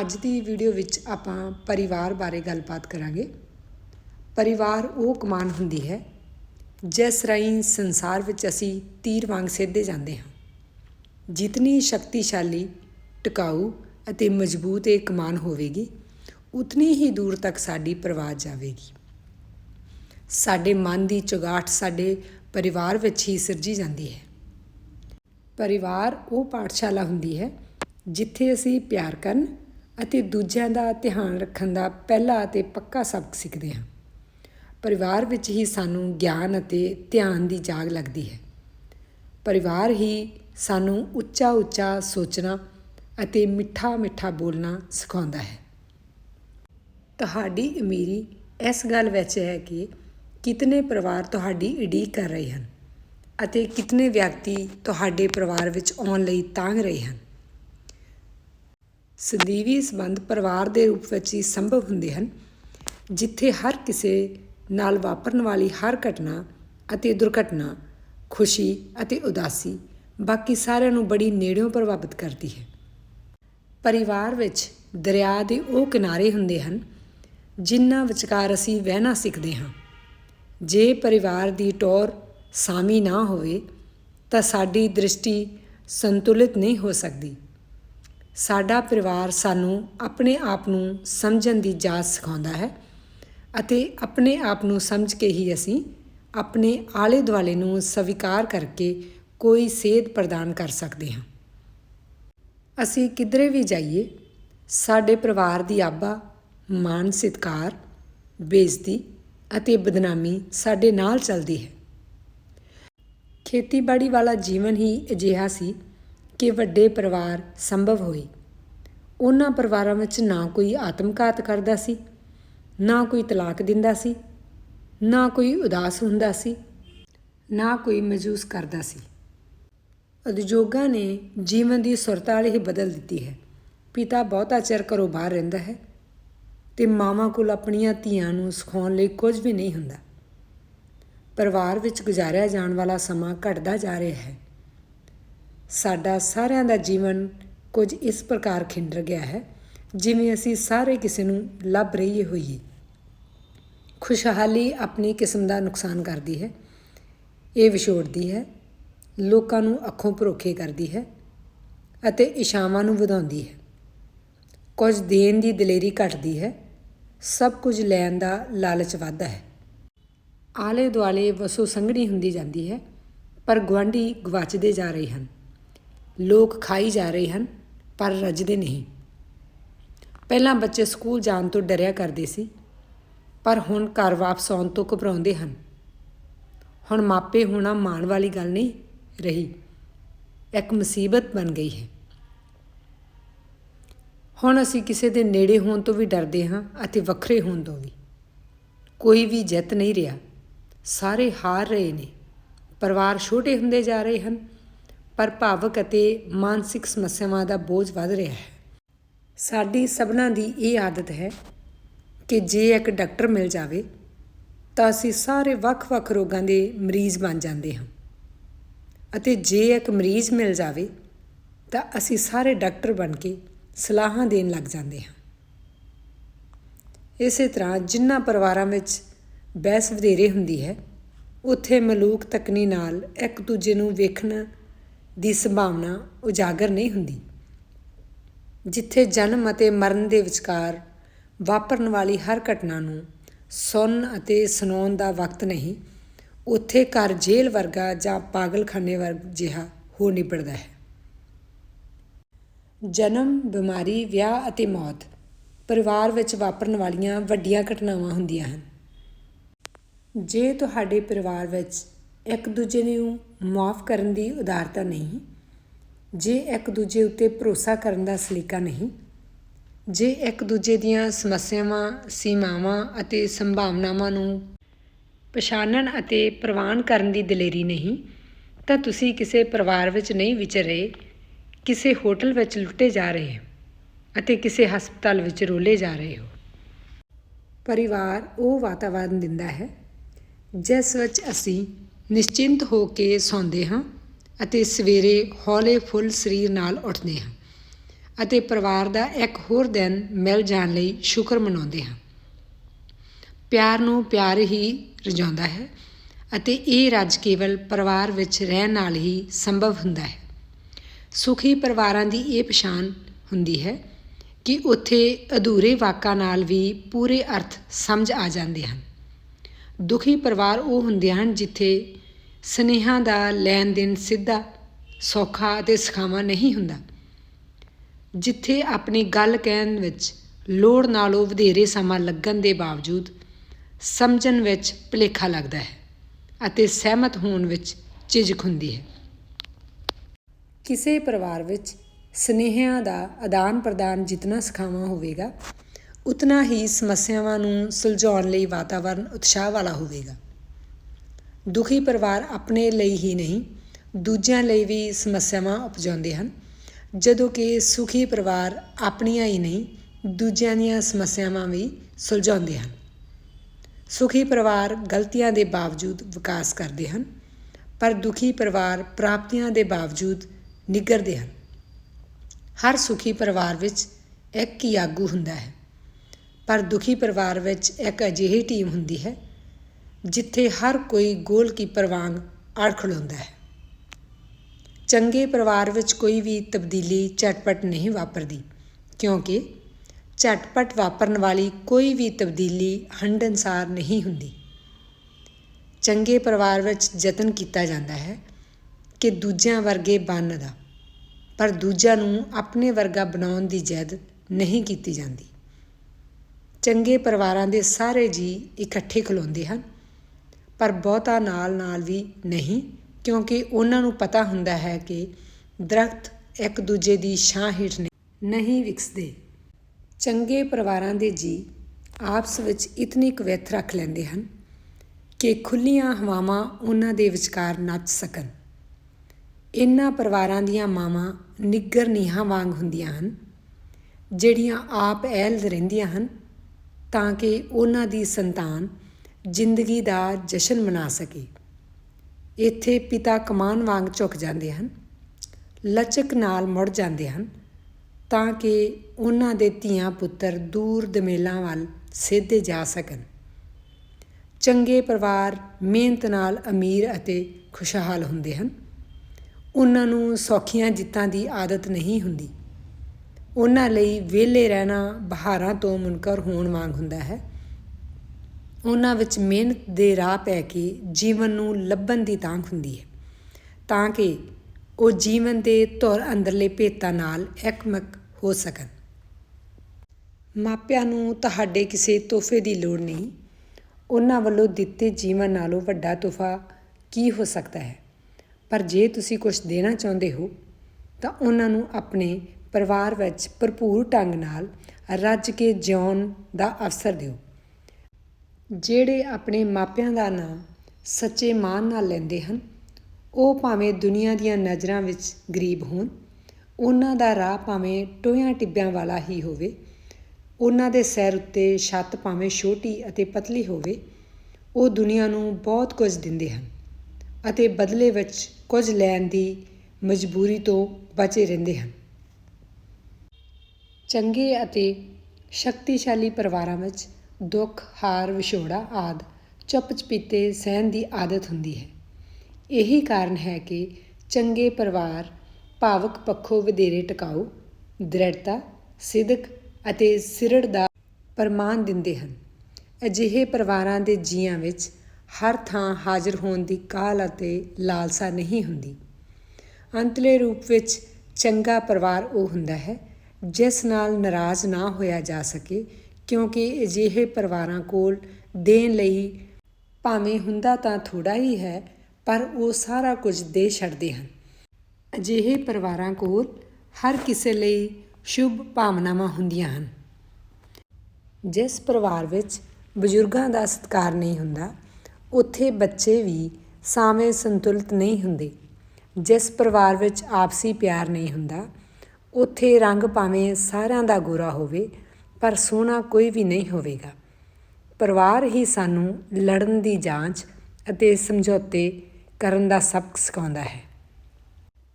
ਅੱਜ ਦੀ ਵੀਡੀਓ ਵਿੱਚ ਆਪਾਂ ਪਰਿਵਾਰ ਬਾਰੇ ਗੱਲਬਾਤ ਕਰਾਂਗੇ। ਪਰਿਵਾਰ ਉਹ ਕਮਾਨ ਹੁੰਦੀ ਹੈ, ਜਿਸ ਰਾਹੀਂ ਸੰਸਾਰ ਵਿੱਚ ਅਸੀਂ ਤੀਰ ਵਾਂਗ ਸਿੱਧੇ ਜਾਂਦੇ ਹਾਂ। ਜਿਤਨੀ ਸ਼ਕਤੀਸ਼ਾਲੀ, ਟਿਕਾਊ ਅਤੇ ਮਜ਼ਬੂਤ ਇਹ ਕਮਾਨ ਹੋਵੇਗੀ, ਉਤਨੀ ਹੀ ਦੂਰ ਤੱਕ ਸਾਡੀ ਪ੍ਰਵਾਜ਼ ਜਾਵੇਗੀ। ਸਾਡੇ ਮਨ ਦੀ ਚੁਗਾਠ ਸਾਡੇ ਪਰਿਵਾਰ ਵਿੱਚ ਹੀ ਸਿਰਜੀ ਜਾਂਦੀ ਹੈ। ਪਰਿਵਾਰ ਉਹ ਪਾਠਸ਼ਾਲਾ ਹੁੰਦੀ ਹੈ, ਜਿੱਥੇ ਅਸੀਂ ਪਿਆਰ ਕਰਨ ਅਤੇ ਦੂਜਿਆਂ ਦਾ ਧਿਆਨ ਰੱਖਣ ਦਾ ਪਹਿਲਾ ਅਤੇ ਪੱਕਾ ਸਬਕ ਸਿੱਖਦੇ ਹਾਂ। ਪਰਿਵਾਰ ਵਿੱਚ ਹੀ ਸਾਨੂੰ ਗਿਆਨ ਅਤੇ ਧਿਆਨ ਦੀ ਜਾਗ ਲੱਗਦੀ ਹੈ। ਪਰਿਵਾਰ ਹੀ ਸਾਨੂੰ ਉੱਚਾ ਉੱਚਾ ਸੋਚਣਾ ਅਤੇ ਮਿੱਠਾ ਮਿੱਠਾ ਬੋਲਣਾ ਸਿਖਾਉਂਦਾ ਹੈ। ਤੁਹਾਡੀ ਅਮੀਰੀ ਇਸ ਗੱਲ ਵਿੱਚ ਹੈ ਕਿ ਕਿਤਨੇ ਪਰਿਵਾਰ ਤੁਹਾਡੀ ਉਡੀਕ ਕਰ ਰਹੇ ਹਨ ਅਤੇ ਕਿਤਨੇ ਵਿਅਕਤੀ ਤੁਹਾਡੇ ਪਰਿਵਾਰ ਵਿੱਚ ਆਉਣ ਲਈ ਤਾਂਗ ਰਹੇ ਹਨ। ਸਦੀਵੀ ਸੰਬੰਧ ਪਰਿਵਾਰ ਦੇ ਰੂਪ ਵਿੱਚ ਹੀ ਸੰਭਵ ਹੁੰਦੇ ਹਨ, ਜਿੱਥੇ ਹਰ ਕਿਸੇ ਨਾਲ ਵਾਪਰਨ ਵਾਲੀ ਹਰ ਘਟਨਾ ਅਤੇ ਦੁਰਘਟਨਾ, ਖੁਸ਼ੀ ਅਤੇ ਉਦਾਸੀ ਬਾਕੀ ਸਾਰਿਆਂ ਨੂੰ ਬੜੀ ਨੇੜਿਓਂ ਪ੍ਰਭਾਵਿਤ ਕਰਦੀ ਹੈ। ਪਰਿਵਾਰ ਵਿੱਚ ਦਰਿਆ ਦੇ ਉਹ ਕਿਨਾਰੇ ਹੁੰਦੇ ਹਨ, ਜਿਨ੍ਹਾਂ ਵਿਚਕਾਰ ਅਸੀਂ ਵਹਿਣਾ ਸਿੱਖਦੇ ਹਾਂ। ਜੇ ਪਰਿਵਾਰ ਦੀ ਟੌਰ ਸਾਮੀ ਨਾ ਹੋਵੇ, ਤਾਂ ਸਾਡੀ ਦ੍ਰਿਸ਼ਟੀ ਸੰਤੁਲਿਤ ਨਹੀਂ ਹੋ ਸਕਦੀ। ਸਾਡਾ ਪਰਿਵਾਰ ਸਾਨੂੰ ਆਪਣੇ ਆਪ ਨੂੰ ਸਮਝਣ ਦੀ ਜਾਚ ਸਿਖਾਉਂਦਾ ਹੈ ਅਤੇ ਆਪਣੇ ਆਪ ਨੂੰ ਸਮਝ ਕੇ ਹੀ ਅਸੀਂ ਆਪਣੇ ਆਲੇ ਦੁਆਲੇ ਨੂੰ ਸਵੀਕਾਰ ਕਰਕੇ ਕੋਈ ਸੇਧ ਪ੍ਰਦਾਨ ਕਰ ਸਕਦੇ ਹਾਂ। ਅਸੀਂ ਕਿਧਰੇ ਵੀ ਜਾਈਏ, ਸਾਡੇ ਪਰਿਵਾਰ ਦੀ ਆਬਾ ਮਾਨ ਸਤਿਕਾਰ, ਬੇਇੱਜ਼ਤੀ ਅਤੇ ਬਦਨਾਮੀ ਸਾਡੇ ਨਾਲ ਚੱਲਦੀ ਹੈ। ਖੇਤੀਬਾੜੀ ਵਾਲਾ ਜੀਵਨ ਹੀ ਅਜਿਹਾ ਸੀ ਕਿ ਵੱਡੇ ਪਰਿਵਾਰ ਸੰਭਵ ਹੋਈ ਉਹਨਾਂ ਪਰਿਵਾਰਾਂ ਵਿੱਚ ਨਾ ਕੋਈ ਆਤਮਘਾਤ ਕਰਦਾ ਸੀ, ਨਾ ਕੋਈ ਤਲਾਕ ਦਿੰਦਾ ਸੀ, ਨਾ ਕੋਈ ਉਦਾਸ ਹੁੰਦਾ ਸੀ, ਨਾ ਕੋਈ ਮਜੂਸ ਕਰਦਾ ਸੀ। ਉਦਯੋਗਾਂ ਨੇ ਜੀਵਨ ਦੀ ਸੁਰਤਾਲ ਹੀ ਬਦਲ ਦਿੱਤੀ ਹੈ। ਪਿਤਾ ਬਹੁਤਾ ਚਿਰ ਘਰੋਂ ਬਾਹਰ ਰਹਿੰਦਾ ਹੈ ਤੇ ਮਾਵਾਂ ਕੋਲ ਆਪਣੀਆਂ ਧੀਆਂ ਨੂੰ ਸਿਖਾਉਣ ਲਈ ਕੁਝ ਵੀ ਨਹੀਂ ਹੁੰਦਾ। ਪਰਿਵਾਰ ਵਿੱਚ ਗੁਜ਼ਾਰਿਆ ਜਾਣ ਵਾਲਾ ਸਮਾਂ ਘਟਦਾ ਜਾ ਰਿਹਾ ਹੈ। ਸਾਡਾ ਸਾਰਿਆਂ ਦਾ ਜੀਵਨ ਕੁਝ ਇਸ ਪ੍ਰਕਾਰ ਖਿੰਡਰ ਗਿਆ ਹੈ, ਜਿਵੇਂ ਅਸੀਂ ਸਾਰੇ ਕਿਸੇ ਨੂੰ ਲੱਭ ਰਹੀਏ ਹੋਈਏ। ਖੁਸ਼ਹਾਲੀ ਆਪਣੀ ਕਿਸਮ ਦਾ ਨੁਕਸਾਨ ਕਰਦੀ ਹੈ, ਇਹ ਵਿਛੋੜਦੀ ਹੈ, ਲੋਕਾਂ ਨੂੰ ਅੱਖੋਂ ਪਰੋਖੇ ਕਰਦੀ ਹੈ ਅਤੇ ਇਸ਼ਾਵਾਂ ਨੂੰ ਵਧਾਉਂਦੀ ਹੈ। ਕੁਝ ਦੇਣ ਦੀ ਦਲੇਰੀ ਘਟਦੀ ਹੈ, ਸਭ ਕੁਝ ਲੈਣ ਦਾ ਲਾਲਚ ਵੱਧਦਾ ਹੈ। ਆਲੇ ਦੁਆਲੇ ਵਸੋ ਸੰਘਣੀ ਹੁੰਦੀ ਜਾਂਦੀ ਹੈ, ਪਰ ਗਵਾਂਢੀ ਗਵਾਚਦੇ ਜਾ ਰਹੇ ਹਨ। ਲੋਕ ਖਾਈ ਜਾ ਰਹੇ ਹਨ, ਪਰ ਰੱਜਦੇ ਨਹੀਂ। ਪਹਿਲਾਂ ਬੱਚੇ ਸਕੂਲ ਜਾਣ ਤੋਂ ਡਰਿਆ ਕਰਦੇ ਸੀ, ਪਰ ਹੁਣ ਘਰ ਵਾਪਸ ਆਉਣ ਤੋਂ ਘਬਰਾਉਂਦੇ ਹਨ। ਹੁਣ ਮਾਪੇ ਹੋਣਾ ਮਾਣ ਵਾਲੀ ਗੱਲ ਨਹੀਂ ਰਹੀ, ਇੱਕ ਮੁਸੀਬਤ ਬਣ ਗਈ ਹੈ। ਹੁਣ ਅਸੀਂ ਕਿਸੇ ਦੇ ਨੇੜੇ ਹੋਣ ਤੋਂ ਵੀ ਡਰਦੇ ਹਾਂ ਅਤੇ ਵੱਖਰੇ ਹੋਣ ਤੋਂ ਵੀ। ਕੋਈ ਵੀ ਜਿੱਤ ਨਹੀਂ ਰਿਹਾ, ਸਾਰੇ ਹਾਰ ਰਹੇ ਨੇ, ਪਰਿਵਾਰ ਛੋਟੇ ਹੁੰਦੇ ਜਾ ਰਹੇ ਹਨ ਪਰ ਭਾਵਕ ਅਤੇ ਮਾਨਸਿਕ ਸਮੱਸਿਆਵਾਂ ਦਾ ਬੋਝ ਵੱਧ ਰਿਹਾ ਹੈ। ਸਾਡੀ ਸਭਨਾਂ ਦੀ ਇਹ ਆਦਤ ਹੈ ਕਿ ਜੇ ਇੱਕ ਡਾਕਟਰ ਮਿਲ ਜਾਵੇ, ਤਾਂ ਅਸੀਂ ਸਾਰੇ ਵੱਖ-ਵੱਖ ਰੋਗਾਂ ਦੇ ਮਰੀਜ਼ ਬਣ ਜਾਂਦੇ ਹਾਂ। ਅਤੇ ਜੇ ਇੱਕ ਮਰੀਜ਼ ਮਿਲ ਜਾਵੇ, ਤਾਂ ਅਸੀਂ ਸਾਰੇ ਡਾਕਟਰ ਬਣ ਕੇ ਸਲਾਹਾਂ ਦੇਣ ਲੱਗ ਜਾਂਦੇ ਹਾਂ। ਇਸੇ ਤਰ੍ਹਾਂ ਜਿਨ੍ਹਾਂ ਪਰਿਵਾਰਾਂ ਵਿੱਚ ਬਹਿਸ ਵਧੇਰੇ ਹੁੰਦੀ ਹੈ, ਉੱਥੇ ਮਲੂਕ ਤਕਨੀ ਨਾਲ ਇੱਕ ਦੂਜੇ ਨੂੰ ਵੇਖਣ ਦੀ ਸੰਭਾਵਨਾ ਉਜਾਗਰ ਨਹੀਂ ਹੁੰਦੀ। ਜਿੱਥੇ ਜਨਮ ਅਤੇ ਮਰਨ ਦੇ ਵਿਚਕਾਰ ਵਾਪਰਨ ਵਾਲੀ ਹਰ ਘਟਨਾ ਨੂੰ ਸੁਣ ਅਤੇ ਸੁਣਾਉਣ ਦਾ ਵਕਤ ਨਹੀਂ, ਉੱਥੇ ਘਰ ਜੇਲ੍ਹ ਵਰਗਾ ਜਾਂ ਪਾਗਲਖਾਨੇ ਵਰਗ ਜਿਹਾ ਹੋ ਨਿਬੜਦਾ ਹੈ। ਜਨਮ, ਬਿਮਾਰੀ, ਵਿਆਹ ਅਤੇ ਮੌਤ ਪਰਿਵਾਰ ਵਿੱਚ ਵਾਪਰਨ ਵਾਲੀਆਂ ਵੱਡੀਆਂ ਘਟਨਾਵਾਂ ਹੁੰਦੀਆਂ ਹਨ। ਜੇ ਤੁਹਾਡੇ ਪਰਿਵਾਰ ਵਿੱਚ ਇੱਕ ਦੂਜੇ ਨੂੰ ਮਾਫ ਕਰਨ ਦੀ ਉਦਾਰਤਾ ਨਹੀਂ। ਜੇ ਇੱਕ ਦੂਜੇ ਉੱਤੇ ਭਰੋਸਾ ਕਰਨ ਦਾ ਸਲੀਕਾ ਨਹੀਂ, ਜੇ ਇੱਕ ਦੂਜੇ ਦੀਆਂ ਸਮੱਸਿਆਵਾਂ, ਸੀਮਾਵਾਂ ਅਤੇ ਸੰਭਾਵਨਾਵਾਂ ਨੂੰ ਪਛਾਣਨ ਅਤੇ ਪ੍ਰਵਾਨ ਕਰਨ ਦੀ ਦਲੇਰੀ ਨਹੀਂ, ਤਾਂ ਤੁਸੀਂ ਕਿਸੇ ਪਰਿਵਾਰ ਵਿੱਚ ਨਹੀਂ ਵਿਚਰ ਰਹੇ, ਕਿਸੇ ਹੋਟਲ ਵਿੱਚ ਲੁੱਟੇ ਜਾ ਰਹੇ ਹੋ ਅਤੇ ਕਿਸੇ ਹਸਪਤਾਲ ਵਿੱਚ ਰੋਲੇ ਜਾ ਰਹੇ ਹੋ। ਪਰਿਵਾਰ ਉਹ ਵਾਤਾਵਰਣ ਦਿੰਦਾ ਹੈ, ਜਿਸ ਵਿੱਚ ਅਸੀਂ ਨਿਸ਼ਚਿੰਤ ਹੋ ਕੇ ਸੌਂਦੇ ਹਾਂ ਅਤੇ ਸਵੇਰੇ ਹੌਲੇ ਫੁੱਲ ਸਰੀਰ ਨਾਲ ਉੱਠਦੇ ਹਾਂ ਅਤੇ ਪਰਿਵਾਰ ਦਾ ਇੱਕ ਹੋਰ ਦਿਨ ਮਿਲ ਜਾਣ ਲਈ ਸ਼ੁਕਰ ਮਨਾਉਂਦੇ ਹਾਂ। ਪਿਆਰ ਨੂੰ ਪਿਆਰ ਹੀ ਰਜਾਉਂਦਾ ਹੈ ਅਤੇ ਇਹ ਰੱਜ ਕੇਵਲ ਪਰਿਵਾਰ ਵਿੱਚ ਰਹਿਣ ਨਾਲ ਹੀ ਸੰਭਵ ਹੁੰਦਾ ਹੈ। ਸੁਖੀ ਪਰਿਵਾਰਾਂ ਦੀ ਇਹ ਪਛਾਣ ਹੁੰਦੀ ਹੈ ਕਿ ਉੱਥੇ ਅਧੂਰੇ ਵਾਕਾਂ ਨਾਲ ਵੀ ਪੂਰੇ ਅਰਥ ਸਮਝ ਆ ਜਾਂਦੇ ਹਨ। ਦੁਖੀ ਪਰਿਵਾਰ ਉਹ ਹੁੰਦੇ ਹਨ ਜਿੱਥੇ ਸਨੇਹਾ ਦਾ ਲੈਣ ਦੇਣ ਸਿੱਧਾ, ਸੌਖਾ ਅਤੇ ਸਖਾਵਾਂ ਨਹੀਂ ਹੁੰਦਾ। ਜਿੱਥੇ ਆਪਣੀ ਗੱਲ ਕਹਿਣ ਵਿੱਚ ਲੋੜ ਨਾਲੋਂ ਵਧੇਰੇ ਸਮਾਂ ਲੱਗਣ ਦੇ ਬਾਵਜੂਦ ਸਮਝਣ ਵਿੱਚ ਭੁਲੇਖਾ ਲੱਗਦਾ ਹੈ ਅਤੇ ਸਹਿਮਤ ਹੋਣ ਵਿੱਚ ਝਿਜਕ ਹੁੰਦੀ ਹੈ। ਕਿਸੇ ਪਰਿਵਾਰ ਵਿੱਚ ਸਨੇਹਿਆਂ ਦਾ ਆਦਾਨ ਪ੍ਰਦਾਨ ਜਿਤਨਾ ਸਖਾਵਾਂ ਹੋਵੇਗਾ ਉਤਨਾ ਹੀ ਸਮੱਸਿਆਵਾਂ ਨੂੰ ਸੁਲਝਾਉਣ ਲਈ ਵਾਤਾਵਰਣ ਉਤਸ਼ਾਹ ਵਾਲਾ ਹੋਵੇਗਾ। ਦੁਖੀ ਪਰਿਵਾਰ ਆਪਣੇ ਲਈ ਹੀ ਨਹੀਂ, ਦੂਜਿਆਂ ਲਈ ਵੀ ਸਮੱਸਿਆਵਾਂ ਉਪਜਾਉਂਦੇ ਹਨ। ਜਦੋਂ ਕਿ ਸੁਖੀ ਪਰਿਵਾਰ ਆਪਣੀਆਂ ਹੀ ਨਹੀਂ, ਦੂਜਿਆਂ ਦੀਆਂ ਸਮੱਸਿਆਵਾਂ ਵੀ ਸੁਲਝਾਉਂਦੇ ਹਨ। ਸੁਖੀ ਪਰਿਵਾਰ ਗਲਤੀਆਂ ਦੇ ਬਾਵਜੂਦ ਵਿਕਾਸ ਕਰਦੇ ਹਨ, ਪਰ ਦੁਖੀ ਪਰਿਵਾਰ ਪ੍ਰਾਪਤੀਆਂ ਦੇ ਬਾਵਜੂਦ ਨਿਗਰਦੇ ਹਨ। ਹਰ ਸੁਖੀ ਪਰਿਵਾਰ ਵਿੱਚ ਇੱਕ ਹੀ ਆਗੂ ਹੁੰਦਾ ਹੈ। ਪਰ ਦੁਖੀ ਪਰਿਵਾਰ ਵਿੱਚ ਇੱਕ ਅਜਿਹੀ ਟੀਮ ਹੁੰਦੀ ਹੈ, ਜਿੱਥੇ ਹਰ ਕੋਈ ਗੋਲਕੀਪਰ ਵਾਂਗ ਅੜ ਖਲੋਂਦਾ ਹੈ। ਚੰਗੇ ਪਰਿਵਾਰ ਵਿੱਚ ਕੋਈ ਵੀ ਤਬਦੀਲੀ ਝਟਪਟ ਨਹੀਂ ਵਾਪਰਦੀ, ਕਿਉਂਕਿ ਝਟਪਟ ਵਾਪਰਨ ਵਾਲੀ ਕੋਈ ਵੀ ਤਬਦੀਲੀ ਹੰਢਣਸਾਰ ਨਹੀਂ ਹੁੰਦੀ। ਚੰਗੇ ਪਰਿਵਾਰ ਵਿੱਚ ਯਤਨ ਕੀਤਾ ਜਾਂਦਾ ਹੈ ਕਿ ਦੂਜਿਆਂ ਵਰਗੇ ਬਣਨ ਦਾ, ਪਰ ਦੂਜਿਆਂ ਨੂੰ ਆਪਣੇ ਵਰਗਾ ਬਣਾਉਣ ਦੀ ਜਦ ਨਹੀਂ ਕੀਤੀ ਜਾਂਦੀ। ਚੰਗੇ ਪਰਿਵਾਰਾਂ ਦੇ ਸਾਰੇ ਜੀ ਇਕੱਠੇ ਖਲੋਂਦੇ ਹਨ। ਪਰ ਬਹੁਤਾ ਨਾਲ ਨਾਲ ਵੀ ਨਹੀਂ, ਕਿਉਂਕਿ ਉਹਨਾਂ ਨੂੰ ਪਤਾ ਹੁੰਦਾ ਹੈ ਕਿ ਦਰਖਤ ਇੱਕ ਦੂਜੇ ਦੀ ਛਾਂ ਹੇਠ ਨਹੀਂ ਵਿਕਸਦੇ। ਚੰਗੇ ਪਰਿਵਾਰਾਂ ਦੇ ਜੀ ਆਪਸ ਵਿੱਚ ਇਤਨੀ ਕਵਿੱਤ ਰੱਖ ਲੈਂਦੇ ਹਨ ਕਿ ਖੁੱਲੀਆਂ ਹਵਾਵਾਂ ਉਹਨਾਂ ਦੇ ਵਿਚਕਾਰ ਨੱਚ ਸਕਣ। ਇਨ੍ਹਾਂ ਪਰਿਵਾਰਾਂ ਦੀਆਂ ਮਾਵਾਂ ਨਿੱਗਰ ਨੀਹਾਂ ਵਾਂਗ ਹੁੰਦੀਆਂ ਹਨ, ਜਿਹੜੀਆਂ ਆਪ ਐਲ ਰਹਿੰਦੀਆਂ ਹਨ ਤਾਂ ਕਿ ਉਹਨਾਂ ਦੀ ਸੰਤਾਨ ਜ਼ਿੰਦਗੀ ਦਾ ਜਸ਼ਨ ਮਨਾ ਸਕੇ। ਇੱਥੇ ਪਿਤਾ ਕਮਾਨ ਵਾਂਗ ਝੁਕ ਜਾਂਦੇ ਹਨ, ਲਚਕ ਨਾਲ ਮੁੜ ਜਾਂਦੇ ਹਨ, ਤਾਂ ਕਿ ਉਹਨਾਂ ਦੇ ਧੀਆਂ ਪੁੱਤਰ ਦੂਰ ਦਮੇਲਾਂ ਵੱਲ ਸਿੱਧੇ ਜਾ ਸਕਣ। ਚੰਗੇ ਪਰਿਵਾਰ, ਮਿਹਨਤ ਨਾਲ ਅਮੀਰ ਅਤੇ ਖੁਸ਼ਹਾਲ ਹੁੰਦੇ ਹਨ। ਉਹਨਾਂ ਨੂੰ ਸੌਖੀਆਂ ਜਿੱਤਾਂ ਦੀ ਆਦਤ ਨਹੀਂ ਹੁੰਦੀ। ਉਹਨਾਂ ਲਈ ਵਿਹਲੇ ਰਹਿਣਾ ਬਹਾਰਾਂ ਤੋਂ ਮੁਨਕਰ ਹੋਣ ਵਾਂਗ ਹੁੰਦਾ ਹੈ। ਉਹਨਾਂ ਵਿੱਚ ਮਿਹਨਤ ਦੇ ਰਾਹ ਪੈ ਕੇ ਜੀਵਨ ਨੂੰ ਲੱਭਣ ਦੀ ਤਾਂਘ ਹੁੰਦੀ ਹੈ। ਤਾਂ ਕਿ ਉਹ ਜੀਵਨ ਦੇ ਧੁਰ ਅੰਦਰਲੇ ਭੇਤਾਂ ਨਾਲ ਇਕਮਕ ਹੋ ਸਕਣ। ਮਾਪਿਆਂ ਨੂੰ ਤੁਹਾਡੇ ਕਿਸੇ ਤੋਹਫੇ ਦੀ ਲੋੜ ਨਹੀਂ। ਉਹਨਾਂ ਵੱਲੋਂ ਦਿੱਤੇ ਜੀਵਨ ਨਾਲੋਂ ਵੱਡਾ ਤੋਹਫਾ ਕੀ ਹੋ ਸਕਦਾ ਹੈ? ਪਰ ਜੇ ਤੁਸੀਂ ਕੁਝ ਦੇਣਾ ਚਾਹੁੰਦੇ ਹੋ, ਤਾਂ ਉਹਨਾਂ ਨੂੰ ਆਪਣੇ ਪਰਿਵਾਰ ਵਿੱਚ ਭਰਪੂਰ ਢੰਗ ਨਾਲ ਰੱਜ ਕੇ ਜਿਉਣ ਦਾ ਅਵਸਰ ਦਿਓ। ਜਿਹੜੇ ਆਪਣੇ ਮਾਪਿਆਂ ਦਾ ਨਾਂ ਸੱਚੇ ਮਾਨ ਨਾਲ ਲੈਂਦੇ ਹਨ, ਉਹ ਭਾਵੇਂ ਦੁਨੀਆ ਦੀਆਂ ਨਜ਼ਰਾਂ ਵਿੱਚ ਗਰੀਬ ਹੋਣ, ਉਹਨਾਂ ਦਾ ਰਾਹ ਭਾਵੇਂ ਟੋਇਆਂ ਟਿੱਬਿਆਂ ਵਾਲਾ ਹੀ ਹੋਵੇ, ਉਹਨਾਂ ਦੇ ਸਿਰ ਉੱਤੇ ਛੱਤ ਭਾਵੇਂ ਛੋਟੀ ਅਤੇ ਪਤਲੀ ਹੋਵੇ, ਉਹ ਦੁਨੀਆ ਨੂੰ ਬਹੁਤ ਕੁਝ ਦਿੰਦੇ ਹਨ ਅਤੇ ਬਦਲੇ ਵਿੱਚ ਕੁਝ ਲੈਣ ਦੀ ਮਜਬੂਰੀ ਤੋਂ ਬਚੇ ਰਹਿੰਦੇ ਹਨ। ਚੰਗੇ ਅਤੇ ਸ਼ਕਤੀਸ਼ਾਲੀ ਪਰਿਵਾਰਾਂ ਵਿੱਚ ਦੁੱਖ, ਹਾਰ, ਵਿਛੋੜਾ ਆਦਿ ਚੁੱਪ ਚਪੀਤੇ ਸਹਿਣ ਦੀ ਆਦਤ ਹੁੰਦੀ ਹੈ। ਇਹੀ ਕਾਰਨ ਹੈ ਕਿ ਚੰਗੇ ਪਰਿਵਾਰ ਭਾਵਕ ਪੱਖੋਂ ਵਧੇਰੇ ਟਿਕਾਊ, ਦ੍ਰਿੜਤਾ, ਸਿਦਕ ਅਤੇ ਸਿਰੜ ਦਾ ਪ੍ਰਮਾਣ ਦਿੰਦੇ ਹਨ। ਅਜਿਹੇ ਪਰਿਵਾਰਾਂ ਦੇ ਜੀਆਂ ਵਿੱਚ ਹਰ ਥਾਂ ਹਾਜ਼ਰ ਹੋਣ ਦੀ ਕਾਲ ਅਤੇ ਲਾਲਸਾ ਨਹੀਂ ਹੁੰਦੀ। ਅੰਤਲੇ ਰੂਪ ਵਿੱਚ ਚੰਗਾ ਪਰਿਵਾਰ ਉਹ ਹੁੰਦਾ ਹੈ ਜਿਸ ਨਾਲ ਨਾਰਾਜ਼ ਨਾ ਹੋਇਆ ਜਾ ਸਕੇ, ਕਿਉਂਕਿ ਅਜਿਹੇ ਪਰਿਵਾਰਾਂ ਕੋਲ ਦੇਣ ਲਈ ਭਾਵੇਂ ਹੁੰਦਾ ਤਾਂ ਥੋੜਾ ਹੀ ਹੈ, ਪਰ ਉਹ ਸਾਰਾ ਕੁਝ ਦੇ ਛੱਡਦੇ ਹਨ। ਅਜਿਹੇ ਪਰਿਵਾਰਾਂ ਕੋਲ ਹਰ ਕਿਸੇ ਲਈ ਸ਼ੁਭ ਭਾਵਨਾਵਾਂ ਹੁੰਦੀਆਂ ਹਨ। ਜਿਸ ਪਰਿਵਾਰ ਵਿੱਚ ਬਜ਼ੁਰਗਾਂ ਦਾ ਸਤਿਕਾਰ ਨਹੀਂ ਹੁੰਦਾ, ਉੱਥੇ ਬੱਚੇ ਵੀ ਸਾਵੇਂ ਸੰਤੁਲਿਤ ਨਹੀਂ ਹੁੰਦੇ। ਜਿਸ ਪਰਿਵਾਰ ਵਿੱਚ ਆਪਸੀ ਪਿਆਰ ਨਹੀਂ ਹੁੰਦਾ ਉੱਥੇ ਰੰਗ ਭਾਵੇਂ ਸਾਰਿਆਂ ਦਾ ਗੋਰਾ ਹੋਵੇ, ਪਰ ਸੋਹਣਾ ਕੋਈ ਵੀ ਨਹੀਂ ਹੋਵੇਗਾ। ਪਰਿਵਾਰ ਹੀ ਸਾਨੂੰ ਲੜਨ ਦੀ ਜਾਂਚ ਅਤੇ ਸਮਝੌਤੇ ਕਰਨ ਦਾ ਸਬਕ ਸਿਖਾਉਂਦਾ ਹੈ।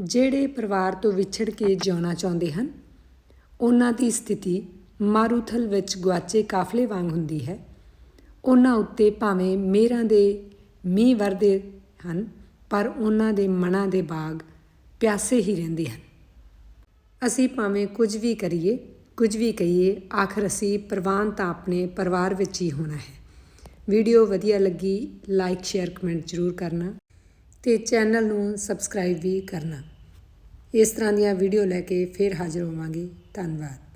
ਜਿਹੜੇ ਪਰਿਵਾਰ ਤੋਂ ਵਿਛੜ ਕੇ ਜਿਉਣਾ ਚਾਹੁੰਦੇ ਹਨ, ਉਹਨਾਂ ਦੀ ਸਥਿਤੀ ਮਾਰੂਥਲ ਵਿੱਚ ਗੁਆਚੇ ਕਾਫਲੇ ਵਾਂਗ ਹੁੰਦੀ ਹੈ। ਉਹਨਾਂ ਉੱਤੇ ਭਾਵੇਂ ਮੇਰਾਂ ਦੇ ਮੀਂਹ ਵਰਦੇ ਹਨ, ਪਰ ਉਹਨਾਂ ਦੇ ਮਨਾਂ ਦੇ ਬਾਗ ਪਿਆਸੇ ਹੀ ਰਹਿੰਦੇ ਹਨ। ਅਸੀਂ ਭਾਵੇਂ ਕੁਝ ਵੀ ਕਰੀਏ, ਕੁਝ ਵੀ ਕਹੀਏ, ਆਖਰ ਅਸੀਂ ਪ੍ਰਵਾਨ ਤਾਂ ਆਪਣੇ ਪਰਿਵਾਰ ਵਿੱਚ ਹੀ ਹੋਣਾ ਹੈ। ਵੀਡੀਓ ਵਧੀਆ ਲੱਗੀ ਲਾਈਕ ਸ਼ੇਅਰ ਕਮੈਂਟ ਜ਼ਰੂਰ ਕਰਨਾ ਤੇ ਚੈਨਲ ਨੂੰ ਸਬਸਕ੍ਰਾਈਬ ਵੀ ਕਰਨਾ। ਇਸ ਤਰ੍ਹਾਂ ਦੀਆਂ ਵੀਡੀਓ ਲੈ ਕੇ ਫਿਰ ਹਾਜ਼ਰ ਹੋਵਾਂਗੇ। ਧੰਨਵਾਦ।